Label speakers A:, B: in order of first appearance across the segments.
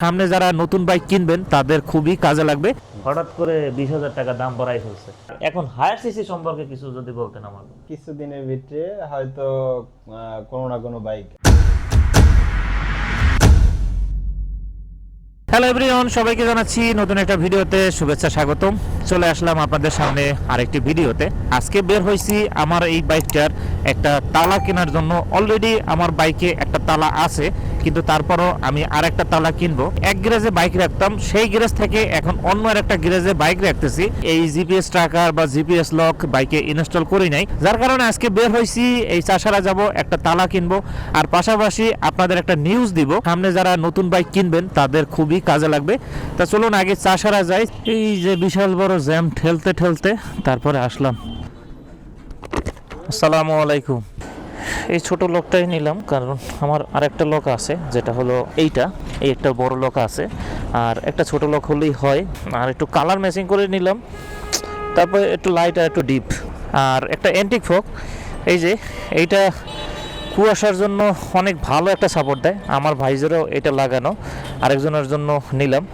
A: সামনে যারা নতুন বাইক কিনবেন তাদের খুবই কাজে লাগবে। হঠাৎ করে বিশ হাজার টাকা দাম বাড়াই ফেলছে। এখন হায়ার সিসি সম্পর্কে কিছু যদি বলতেন আমার
B: কিছুদিনের ভিতরে হয়তো আহ, কোনো না কোনো বাইক
A: হ্যালো এভরিওয়ান সবাইকে জানাচ্ছি নতুন একটা ভিডিওতে শুভেচ্ছা, স্বাগতম। চলে আসলাম আপনাদের সামনে আরেকটি ভিডিওতে। আজকে বের হয়েছি আমার এই বাইকটার একটা তালা কেনার জন্য। অলরেডি আমার বাইকে একটা তালা আছে, কিন্তু তারপরও আমি আর একটা তালা কিনবো। এক গ্যারেজে বাইক রাখতাম, সেই গ্যারেজ থেকে এখন অন্য আর একটা গ্যারেজে বাইক রাখতেছি। এই জিপিএস ট্রাকার বা জিপিএস লক বাইকে ইনস্টল করি নাই। যার কারণে আজকে বের হয়েছি, এই চাষারা যাব, একটা তালা কিনবো। আর পাশাপাশি আপনাদের একটা নিউজ দিব। সামনে যারা নতুন বাইক কিনবেন, তাদের খুবই কাজে লাগবে। তা চলুন আগে চাষারা যাই। এই যে বিশাল বড় জ্যাম ঠেলতে ঠেলতে তারপরে আসলাম। আসসালামু আলাইকুম। এই ছোট লোকটাই নিলাম কারণ আমার আরেকটা লোক আছে, যেটা হলো এইটা। এই একটা বড় লোক আছে। আর একটা ছোট লোক হলেই হয়। আর একটু কালার ম্যাচিং করে নিলাম। তারপরে একটু লাইট আর একটু ডিপ আর একটা অ্যান্টিক ফোক এই যে, এইটা কুয়াশার জন্য অনেক ভালো একটা সাপোর্ট দেয়। আমার ভাইজেরও এটা লাগানো, আরেকজনের জন্য নিলাম।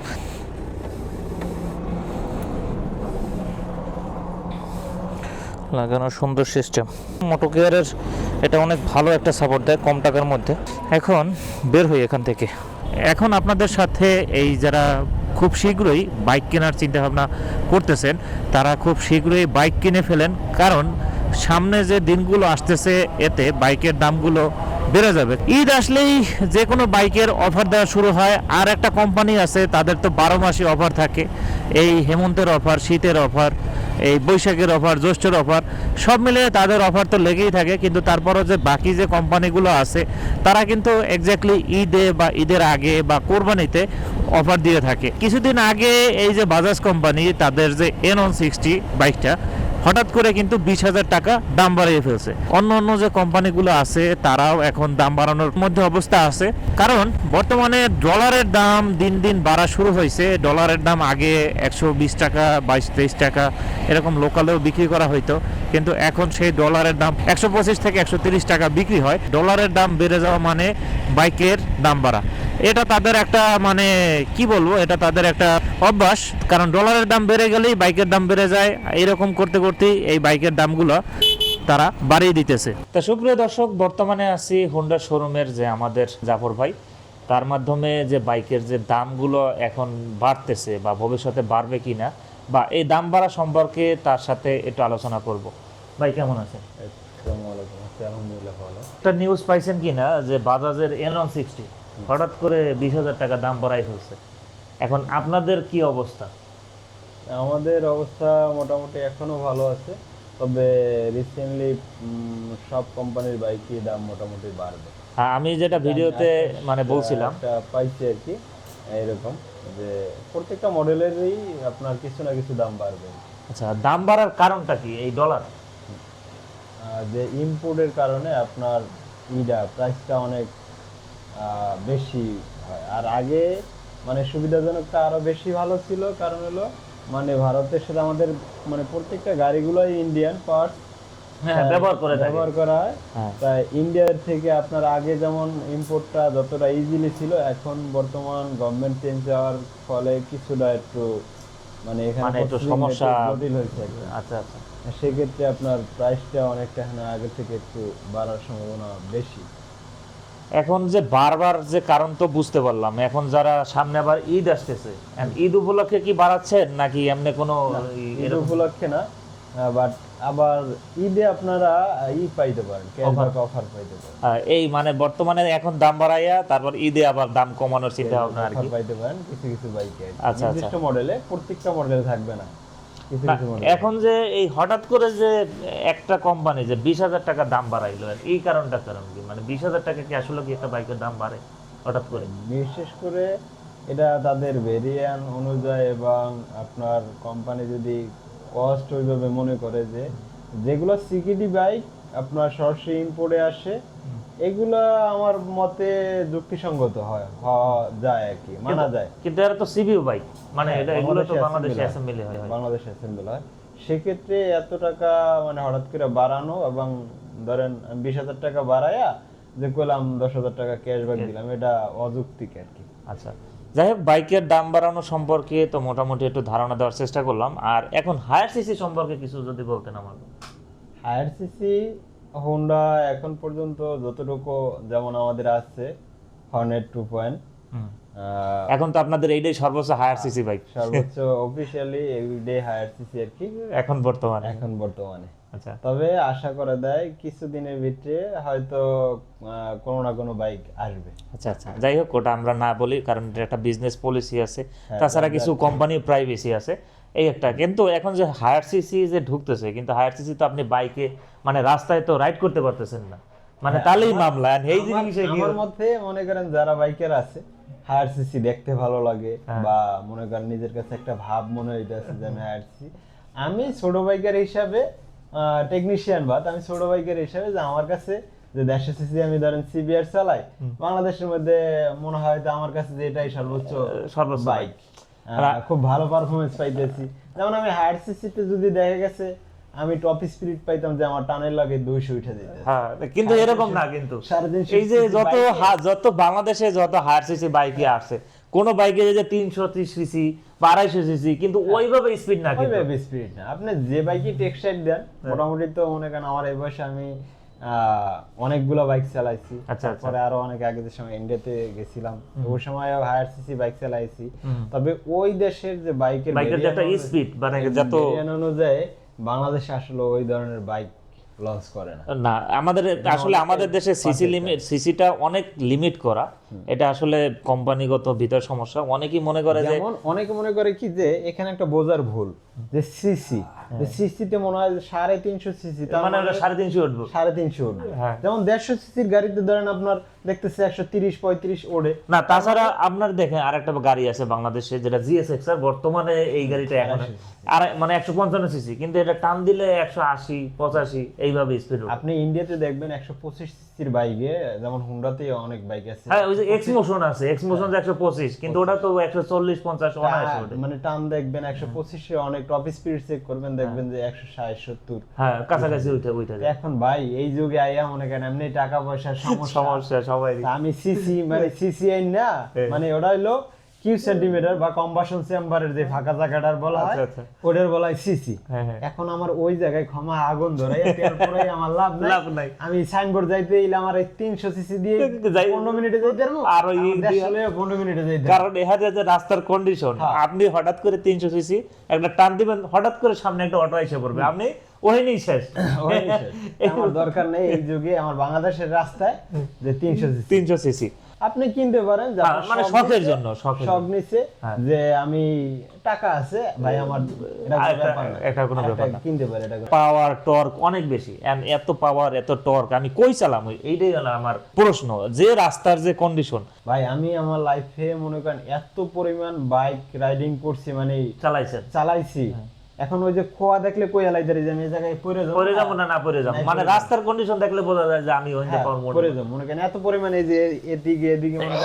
A: লাগানো সুন্দর সিস্টেম মোটো গিয়ারের এটা অনেক ভালো একটা সাপোর্ট দেয় কম টাকার মধ্যে। এখন বের হই এখান থেকে। এখন আপনাদের সাথে এই যারা খুব শীঘ্রই বাইক কেনার চিন্তাভাবনা করতেছেন, তারা খুব শীঘ্রই বাইক কিনে ফেলেন। কারণ সামনে যে দিনগুলো আসতেছে, এতে বাইকের দামগুলো বেড়ে যাবে। ঈদ আসলেই যে কোনো বাইকের অফার দেওয়া শুরু হয়। আর একটা কোম্পানি আছে, তাদের তো বারো মাসই অফার থাকে। এই হেমন্তের অফার, শীতের অফার, এই বৈশাখের অফার, জ্যৈষ্ঠের অফার, সব মিলিয়ে তাদের অফার তো লেগেই থাকে। কিন্তু তারপরও যে বাকি যে কোম্পানিগুলো আছে, তারা কিন্তু এক্স্যাক্টলি ঈদে বা ঈদের আগে বা কোরবানিতে অফার দিয়ে থাকে। কিছুদিন আগে এই যে বাজাজ কোম্পানি, তাদের যে এন ওয়ান সিক্সটি বাইকটা হঠাৎ করে কিন্তু বিশ হাজার টাকা দাম বাড়িয়ে ফেলছে। অন্য অন্য যে কোম্পানিগুলো আছে, তারাও এখন দাম বাড়ানোর মধ্যে অবস্থা আছে। কারণ বর্তমানে ডলারের দাম দিন দিন বাড়া শুরু হয়েছে। ডলারের দাম আগে একশো বিশ টাকা, বাইশ তেইশ টাকা এরকম লোকালেও বিক্রি করা হইতো। কিন্তু এখন সেই ডলারের দাম একশো পঁচিশ থেকে একশো তিরিশ টাকা বিক্রি হয়। ডলারের দাম বেড়ে যাওয়া মানে বাইকের দাম বাড়া। এটা তাদের একটা মানে কি বলব এটা তাদের একটা অভ্যাস। কারণ ডলারের দাম বেড়ে গেলেই বাইকের দাম বেড়ে যায়। এরকম করতে করতেই এই বাইকের দামগুলো তারা বাড়িয়ে দিতেছে। তা সুপ্রিয় দর্শক বর্তমানে আছি হোন্ডা শোরুমের যে আমাদের জাফর ভাই। তার মাধ্যমে যে বাইকের যে দামগুলো এখন বাড়তেছে বা ভবিষ্যতে বাড়বে কিনা বা এই দাম বাড়া সম্পর্কে তার সাথে একটু আলোচনা করব। ভাই কেমন আছেন?
B: আসসালামু আলাইকুম। আলহামদুলিল্লাহ ভালো।
A: একটা নিউজ পাইছেন কিনা যে বাজাজের এন ওয়ান সিক্সটি হঠাৎ করে বিশ হাজার টাকা দাম বাড়াই ফেলছে। এখন আপনাদের কি অবস্থা?
B: আমাদের অবস্থা মোটামুটি এখনও ভালো আছে তবে রিসেন্টলি সব কোম্পানির বাইকই দাম মোটামুটি বাড়বে।
A: হ্যাঁ আমি যেটা ভিডিওতে মানে বলছিলাম।
B: পাইছি আর কি এরকম যে প্রত্যেকটা মডেলেরই আপনার কিছু না কিছু দাম বাড়বে।
A: আচ্ছা দাম বাড়ার কারণটা কি এই ডলার
B: যে ইম্পোর্টের কারণে আপনার ইডা প্রাইসটা অনেক বেশি হয়। আর আগে মানে সুবিধাজনকটা আরও বেশি ভালো ছিল কারণ হলো মানে ভারতের সাথে আমাদের মানে প্রত্যেকটা গাড়িগুলোই ইন্ডিয়ান পার্টস
A: হ্যাঁ ব্যবহার করে
B: ব্যবহার করা হয়।
A: হ্যাঁ।
B: তাই ইন্ডিয়ার থেকে আপনার আগে যেমন ইম্পোর্টটা যতটা ইজিলি ছিল এখন বর্তমান গভর্নমেন্ট চেঞ্জ হওয়ার ফলে কিছুটা একটু মানে এখানে
A: মানে একটু সমস্যা
B: জটিল হয়েছে
A: আচ্ছা আচ্ছা।
B: সেক্ষেত্রে আপনার প্রাইসটা অনেকটা এখানে আগের থেকে একটু বাড়ার সম্ভাবনা বেশি।
A: এখন যে বারবার যে কারণ তো বুঝতে পারলাম। এখন যারা সামনে আবার ঈদ আসতেছে ঈদ উপলক্ষে কি বাড়াচ্ছেন নাকি এমনি কোনো
B: ঈদ উপলক্ষে না বাট আবার ঈদে আপনারা ই পাইতে পারেন ক্যাশব্যাক অফার পাইতে পারেন।
A: এই মানে বর্তমানে এখন দাম বাড়াইয়া তারপর ঈদে আবার দাম কমানোর চিন্তা ভাবনা আর কি?
B: পাইতে পারেন কিছু কিছু বাইকে
A: আচ্ছা,
B: নির্দিষ্ট মডেলে প্রত্যেকটা মডেলে থাকবে না।
A: এখন যে এই হঠাৎ করে যে একটা কোম্পানি যে বিশ হাজার টাকা দাম বাড়াইলো এই কারণটা কারণ কি? মানে বিশ হাজার টাকা কি আসলে কি একটা বাইকের দাম বাড়ে হঠাৎ করে?
B: বিশেষ করে এটা তাদের ভেরিয়ান অনুযায়ী এবং আপনার কোম্পানি যদি কস্ট ওইভাবে মনে করে যে যেগুলো সিকিডি বাইক আপনার সরাসরি ইম্পোর্টে আসে এগুলো আমার মতে যুক্তিসঙ্গত হয় হওয়া যায় আর কি মানা যায়।
A: কিন্তু এরা তো সিবিউ বাইক মানে
B: হ্যাঁ,
A: এটা এগুলো তো
B: বাংলাদেশে
A: অ্যাসেম্বলি হয়। হয়।
B: বাংলাদেশ অ্যাসেম্বল হয়। সেক্ষেত্রে এত টাকা মানে হঠাৎ করে বাড়ানো এবং ধরেন বিশ হাজার টাকা বাড়ায়া যে করলাম দশ হাজার টাকা ক্যাশব্যাক দিলাম এটা অযৌক্তিক আর কি।
A: আচ্ছা। যাই হোক বাইকের দাম বাড়ানো সম্পর্কে তো মোটামুটি একটু ধারণা দেওয়ার চেষ্টা করলাম। আর এখন হায়ার সিসি সম্পর্কে কিছু যদি বলতেন আমার
B: হায়ার সিসি হোন্ডা এখন পর্যন্ত যতটুকু যেমন আমাদের আছে হর্নেট টু পয়েন্ট
A: এখন তো আপনাদের এইটাই সর্বোচ্চ হায়ার সিসি বাইক
B: সর্বোচ্চ অফিসিয়ালি এভরিডে হায়ার সিসি আর কি
A: এখন বর্তমানে।
B: এখন বর্তমানে।
A: আচ্ছা।
B: তবে আশা করা দেয় কিছুদিনের ভিতরে হয়তো কোনো না কোনো বাইক আসবে।
A: আচ্ছা আচ্ছা। যাই হোক ওটা আমরা না বলি কারণ এটা একটা বিজনেস পলিসি আছে।
B: হ্যাঁ,
A: তাছাড়া কিছু কোম্পানি প্রাইভেসি আছে। এই একটা। কিন্তু এখন যে হায়ার সিসি যে ঢুকতেছে কিন্তু হায়ার সিসি তো আপনি বাইকে মানে রাস্তায় তো রাইড করতে পারতেছেন না। মানে তাহলেই মামলা। আর এই
B: হ্যাঁ,
A: জিনিসে
B: আমার মধ্যে মনে করেন যারা বাইকের আছে হায়ার সিসি দেখতে ভালো লাগে
A: হ্যাঁ।
B: বা মনে করেন নিজের কাছে একটা ভাব মনে হইতেছে যে আমি হায়ার সিসি আমি ছোট বাইকের হিসাবে টেকনিশিয়ান বাদ আমি ছোট বাইকের হিসাবে যে আমার কাছে যে দেড়শো সিসি আমি ধরেন সিবিআর চালাই বাংলাদেশের মধ্যে মনে হয় যে আমার কাছে যে এটাই সর্বোচ্চ
A: সর্বোচ্চ
B: বাইক খুব ভালো পারফরমেন্স পাইতেছি। যেমন আমি হায়ার সিসিতে যদি দেখা গেছে আমি টপ স্পিড পাইতাম যে আমার টানের লাগে দুইশো উঠে যেতে।
A: হ্যাঁ কিন্তু এরকম না কিন্তু। এই যে যত যত বাংলাদেশে যত হায়ার সিসি বাইকে আসছে কোন বাইকে যে তিনশো ত্রিশ সিসি বা আড়াইশো সিসি কিন্তু ওইভাবে স্পিড না কিন্তু।
B: ওইভাবে স্পিড না। আপনি যে বাইকে টেক্সটাইল দেন
A: হ্যাঁ।
B: মোটামুটি তো মনে করেন আমার এই বয়সে আমি অনেকগুলো বাইক চালাইছি।
A: আচ্ছা, আচ্ছা।
B: তারপরে আরও অনেক আগে যে সময় ইন্ডিয়াতে গেছিলাম ওই সময় হায়ার সিসি বাইক চালাইছি। তবে ওই দেশের যে বাইকের
A: বাইকের যে একটা স্পিড মানে যত
B: অনুযায়ী বাংলাদেশে আসলে ওই ধরনের বাইক লঞ্চ করে না।
A: না আমাদের আসলে আমাদের দেশে সিসি লিমিট সিসিটা অনেক লিমিট করা। এটা আসলে কোম্পানিগত ভিতর সমস্যা। অনেকেই মনে করে যে
B: যেমন অনেকে মনে করে কি যে এখানে একটা বোঝার ভুল যে সিসি যে সিসিতে মনে হয় সাড়ে তিনশো সিসি তার
A: মানে
B: মানে
A: সাড়ে তিনশো উঠবো
B: সাড়ে তিনশো উঠবে
A: হ্যাঁ।
B: যেমন দেড়শো সিসির গাড়িতে ধরেন আপনার দেখতেছে একশো তিরিশ পঁয়ত্রিশ ওড়ে।
A: না তাছাড়া আপনার দেখেন আরেকটা গাড়ি আছে বাংলাদেশে যেটা জিএসএক্স আর বর্তমানে এই গাড়িটা এখন আর মানে একশো পঞ্চান্ন সিসি কিন্তু এটা টান দিলে একশো আশি পঁচাশি এইভাবে স্পিড
B: আপনি ইন্ডিয়াতে দেখবেন একশো পঁচিশ সিসির বাইকে যেমন হুন্ডাতে অনেক বাইক আছে।
A: হ্যাঁ ওই যে এক্স মোশন আছে এক্স মোশন একশো পঁচিশ কিন্তু ওটা তো একশো চল্লিশ পঞ্চাশ অনায়াসে ওঠে।
B: মানে টান দেখবেন একশো পঁচিশে অনেক টপ স্পিড চেক করবেন দেখবেন যে একশো ষাট সত্তর।
A: হ্যাঁ কাছাকাছি উঠে উঠে
B: এখন ভাই এই যুগে আইয়া মনে করেন এমনি টাকা পয়সার সমস্যা
A: সমস্যা। সবাই
B: আমি সিসি মানে সিসিআই না
A: হ্যাঁ।
B: মানে ওটা হলো কিউ সেন্টিমিটার বা কম্বাসন চেম্বারের যে ফাঁকা জায়গাটার বলা হয়
A: আচ্ছা, আচ্ছা।
B: ওটার বলা হয় সিসি
A: হ্যাঁ, হ্যাঁ।
B: এখন আমার ওই জায়গায় ক্ষমা আগুন ধরে আমার লাভ নাই
A: লাভ নাই।
B: আমি সাইনবোর্ড যাইতে এলে আমার এই তিনশো সিসি দিয়ে
A: যাই-
B: পনেরো মিনিটে যাইতে পারব
A: আর ওই
B: আমার
A: দিয়ে-
B: দেড়শো লইয়া পনেরো মিনিটে যাইতে
A: কারণ এখানে যে রাস্তার কন্ডিশন
B: হ্যাঁ।
A: আপনি হঠাৎ করে তিনশো সিসি একটা টান দিবেন হঠাৎ করে সামনে একটা অটো এসে পড়বে আপনি ওখানেই শেষ।
B: আমার দরকার নেই এই যুগে আমার বাংলাদেশের রাস্তায় যে তিনশো সিসি
A: তিনশো সিসি
B: আপনি কিনতে পারেন
A: হ্যাঁ, মানে শখের জন্য,
B: শখ। নিচ্ছে
A: হ্যাঁ।
B: যে আমি টাকা আছে ভাই আমার এটা কোনো ব্যাপার না। কিনতে পারে এটা
A: পাওয়ার টর্ক অনেক বেশি। এত পাওয়ার এত টর্ক আমি কই চালাম? এইটাই হলো আমার প্রশ্ন। যে রাস্তার যে কন্ডিশন
B: ভাই আমি আমার লাইফে মনে করেন এত পরিমাণ বাইক রাইডিং করছি মানে
A: চালাইছেন।
B: চালাইছি। এখন ওই যে খোয়া দেখলে কই এলাই দাঁড়িয়ে যে আমি এই জায়গায় পড়ে যাব
A: পরে যাব না না পরে যাব? মানে রাস্তার কন্ডিশন দেখলে বোঝা যায় যে আমি ওইটা
B: হ্যাঁ,
A: পারব
B: পড়ে যাব। মনে করেন এত পরিমাণে এই যে এদিকে এদিকে মনে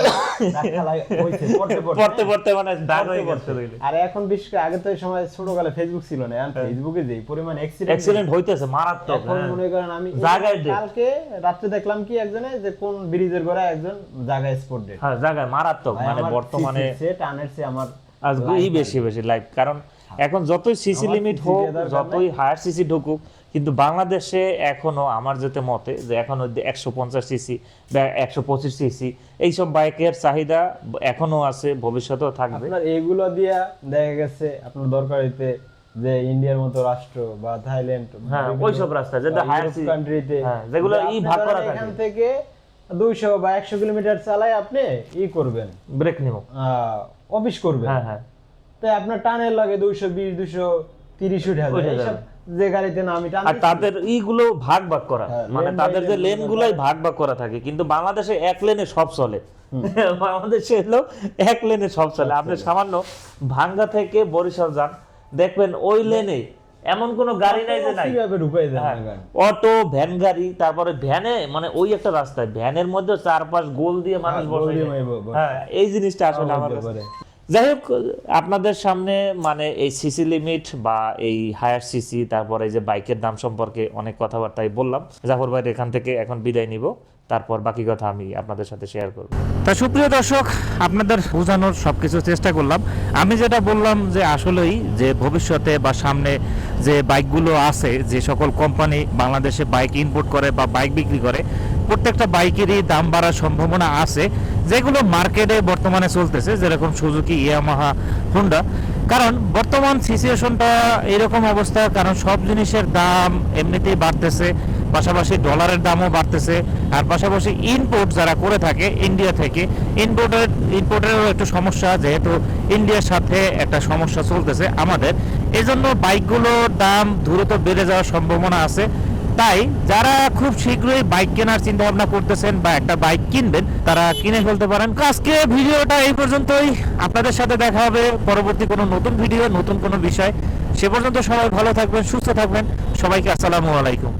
B: হইছে, পড়তে পড়তে,
A: পড়তে
B: হ্যাঁ।
A: পড়তে মানে দাগ হয়ে
B: পড়তে।
A: গেছে।
B: আর এখন বিশেষ করে আগে তো এই সময় ছোটকালে ফেসবুক ছিল না এখন ফেসবুকে যে পরিমাণ অ্যাক্সিডেন্ট
A: অ্যাক্সিডেন্ট হইতেছে মারাত্মক
B: এখন
A: হ্যাঁ।
B: মনে করেন আমি
A: জায়গায়।
B: কালকে রাত্রে দেখলাম কি একজনে যে কোন ব্রিজের গোড়ায় একজন জায়গায় স্পট ডেট
A: হ্যাঁ জায়গায় মারাত্মক মানে বর্তমানে
B: সে টানের সে আমার
A: আজ বেশি বেশি লাইফ কারণ এখন যতই সিসি লিমিট হোক যতই হায়ার সিসি ঢুকুক কিন্তু বাংলাদেশে এখনও আমার যেতে মতে যে এখনও একশো পঞ্চাশ সিসি বা একশো পঁচিশ সিসি এইসব বাইকের চাহিদা এখনও আছে ভবিষ্যতেও থাকবে।
B: এগুলো দিয়া দেখা গেছে আপনার দরকারিতে যে ইন্ডিয়ার মতো রাষ্ট্র বা থাইল্যান্ড
A: হ্যাঁ, ওইসব রাস্তা, যেটা higher sea-
B: কান্ট্রিতে
A: যেগুলো ই ভাগ করা থাকে।
B: এখান থেকে। দুইশো বা একশো কিলোমিটার চালায় আপনি ই করবেন।
A: ব্রেক নিব
B: অফিস করবেন।
A: হ্যাঁ হ্যাঁ।
B: তাই আপনার টানের লাগে দুইশো বিশ দুইশো তিরিশ উঠে যাবে। যে গাড়িতে না আমি
A: আর তাদের ইগুলো ভাগ ভাগ করা
B: হ্যাঁ,
A: মানে তাদের যে লেন গুলাই ভাগ ভাগ করা থাকে কিন্তু বাংলাদেশে এক লেনে সব চলে বাংলাদেশে হলো এক লেনে সব চলে আপনি সামান্য ভাঙ্গা থেকে বরিশাল যান দেখবেন ওই লেনে এমন কোনো গাড়ি নাই যে নাই হ্যাঁ? অটো ভ্যান গাড়ি তারপরে ভ্যানে মানে ওই একটা রাস্তায় ভ্যানের মধ্যে চারপাশ গোল দিয়ে মানুষ
B: হ্যাঁ,
A: বসে।
B: ব- বসে।
A: এই জিনিসটা আসলে আমার। যাই হোক, আপনাদের সামনে মানে এই সিসি লিমিট বা এই হায়ার সিসি তারপরে এই যে বাইকের দাম সম্পর্কে অনেক কথাবার্তাই বললাম। জাফর ভাইয়ের এখান থেকে এখন বিদায় নিব। তারপর বাকি কথা আমি আপনাদের সাথে শেয়ার করব। তা সুপ্রিয় দর্শক, আপনাদের বোঝানোর সব কিছু চেষ্টা করলাম। আমি যেটা বললাম যে আসলেই যে ভবিষ্যতে বা সামনে যে বাইকগুলো আছে, যে সকল কোম্পানি বাংলাদেশে বাইক ইম্পোর্ট করে বা বাইক বিক্রি করে, প্রত্যেকটা বাইকেরই দাম বাড়ার সম্ভাবনা আছে। যেগুলো মার্কেটে বর্তমানে চলতেছে, যেরকম সুজুকি, ইয়ামাহা, হুন্ডা, কারণ বর্তমান সিচুয়েশনটা এরকম অবস্থা, কারণ সব জিনিসের দাম এমনিতেই বাড়তেছে, পাশাপাশি ডলারের দামও বাড়তেছে, আর পাশাপাশি ইম্পোর্ট যারা করে থাকে ইন্ডিয়া থেকে ইম্পোর্টের ইম্পোর্টেরও একটু সমস্যা, যেহেতু ইন্ডিয়ার সাথে একটা সমস্যা চলতেছে আমাদের। এই জন্য বাইকগুলোর দাম দ্রুত বেড়ে যাওয়ার সম্ভাবনা আছে। তাই যারা খুব শীঘ্রই বাইক কেনার চিন্তা ভাবনা করতেছেন বা একটা বাইক কিনবেন, তারা কিনে ফেলতে পারেন। আজকে ভিডিওটা এই পর্যন্তই। আপনাদের সাথে দেখা হবে পরবর্তী কোনো নতুন ভিডিও নতুন কোনো বিষয়। সে পর্যন্ত সবাই ভালো থাকবেন, সুস্থ থাকবেন। সবাইকে আসসালামু আলাইকুম।